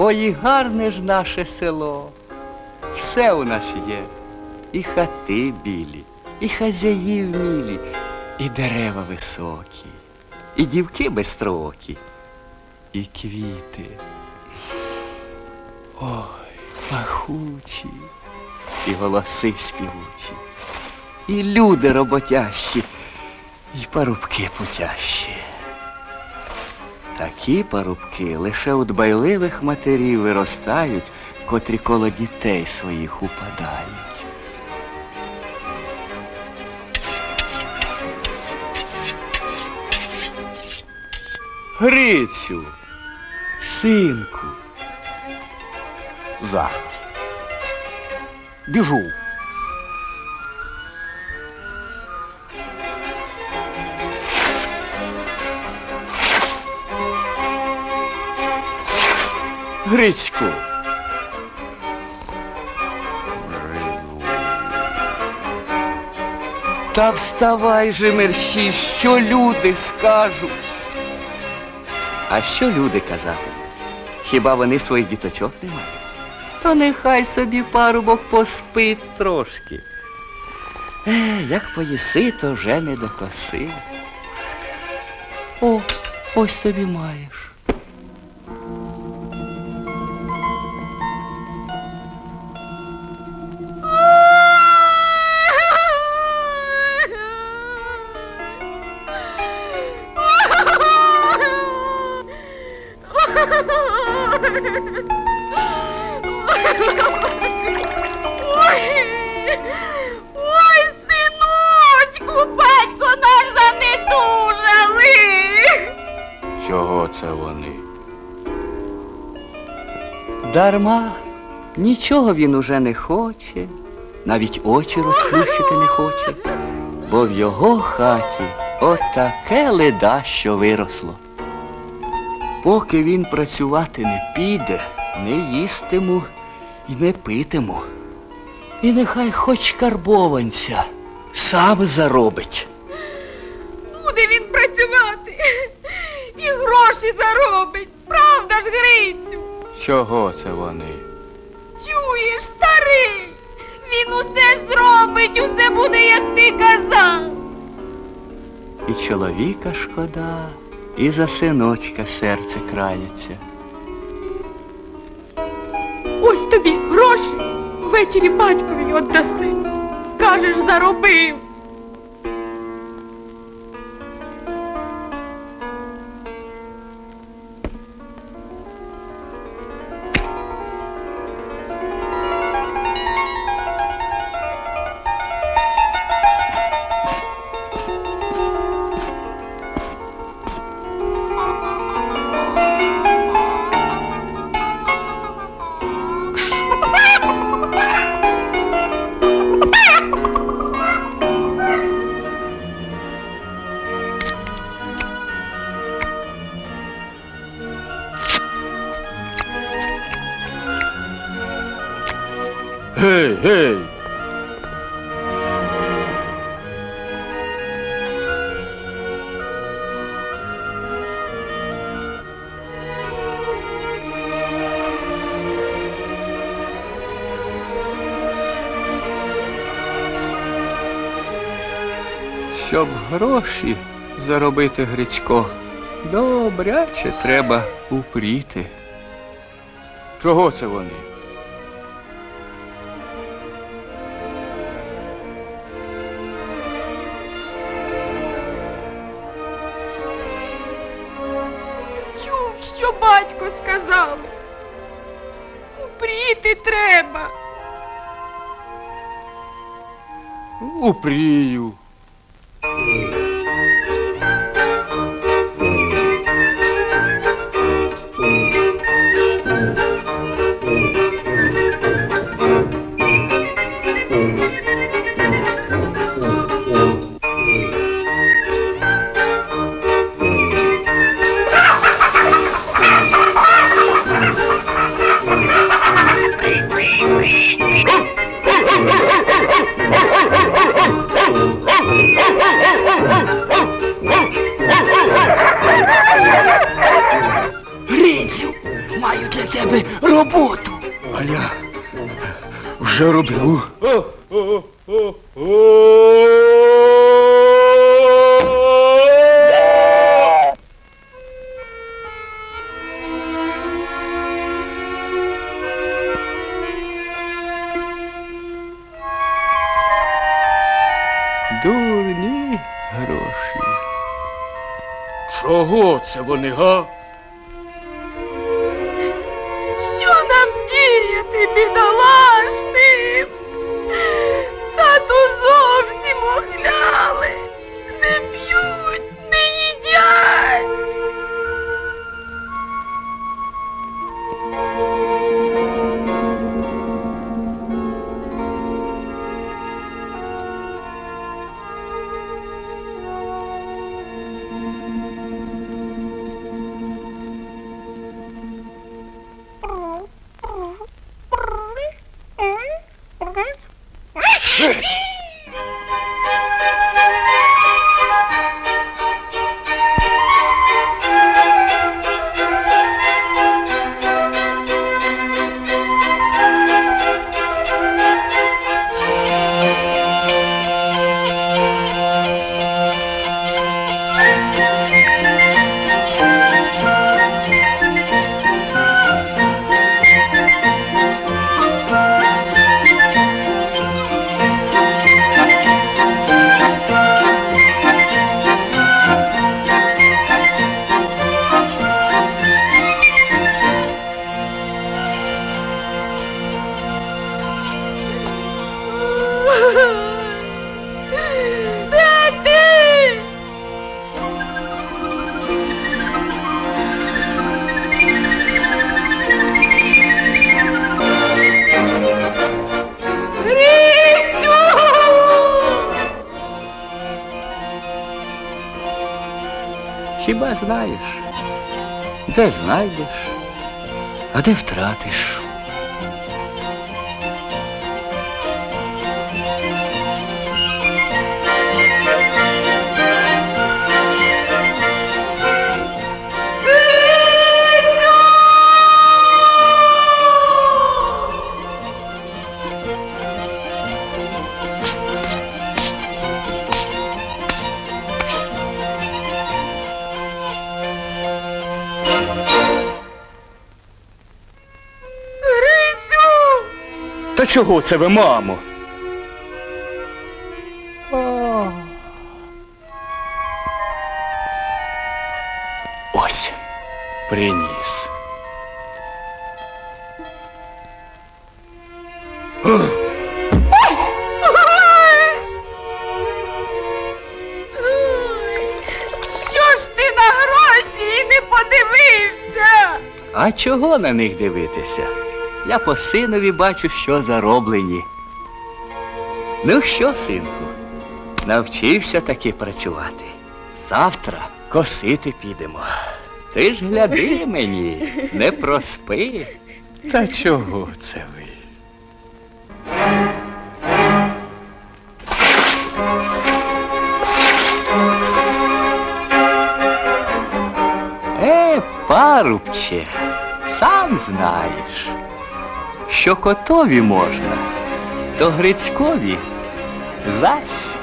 Ой, гарне ж наше село. Все у нас є. І хати білі, і хазяї вмілі, і дерева високі, і дівки безстрокі, і квіти. Ой, пахучі, і голоси співучі, і люди роботящі, і парубки путящі. Такі парубки лише у дбайливих матерів виростають, котрі коло дітей своїх упадають. Грицю, синку, Зараз. Біжу. Грицьку. Та вставай же, мерщій, що люди скажуть. А що люди казатимуть? Хіба вони своїх діточок не мають? То нехай собі парубок поспить трошки. Е, як поїси, то вже не до коси. О, ось тобі маєш. Дарма, нічого він уже не хоче, навіть очі розплющити не хоче, бо в його хаті отаке леда, що виросло. Поки він працювати не піде, не їстиму і не питиму. І нехай хоч карбованця сам заробить. Буде він працювати і гроші заробить. Правда ж, Грицю? Чого це вони? Чуєш, старий? Він усе зробить, усе буде, як ти казав. І чоловіка шкода, і за синочка серце крається. Ось тобі гроші. Ввечері батькові віддаси. Скажеш, заробив. Гей, гей! Щоб гроші заробити Грицько, добряче треба упріти. Чого це вони? Що батько сказав. Упріти треба. Упрію. маю для тебе роботу. А я вже роблю. Дурні гроші. Чого це вони, га? Хіба знаєш, де знайдеш, а де втратиш? Та чого це ви, мамо? Ось, приніс. Що А чого на них дивитися? Я по синові бачу, що зароблені. Ну що, синку, навчився таки працювати. Завтра косити підемо. Ти ж гляди мені, не проспи. Та чого це ви? Е, парубче, сам знаєш, що котові можна, то Грицькові зась.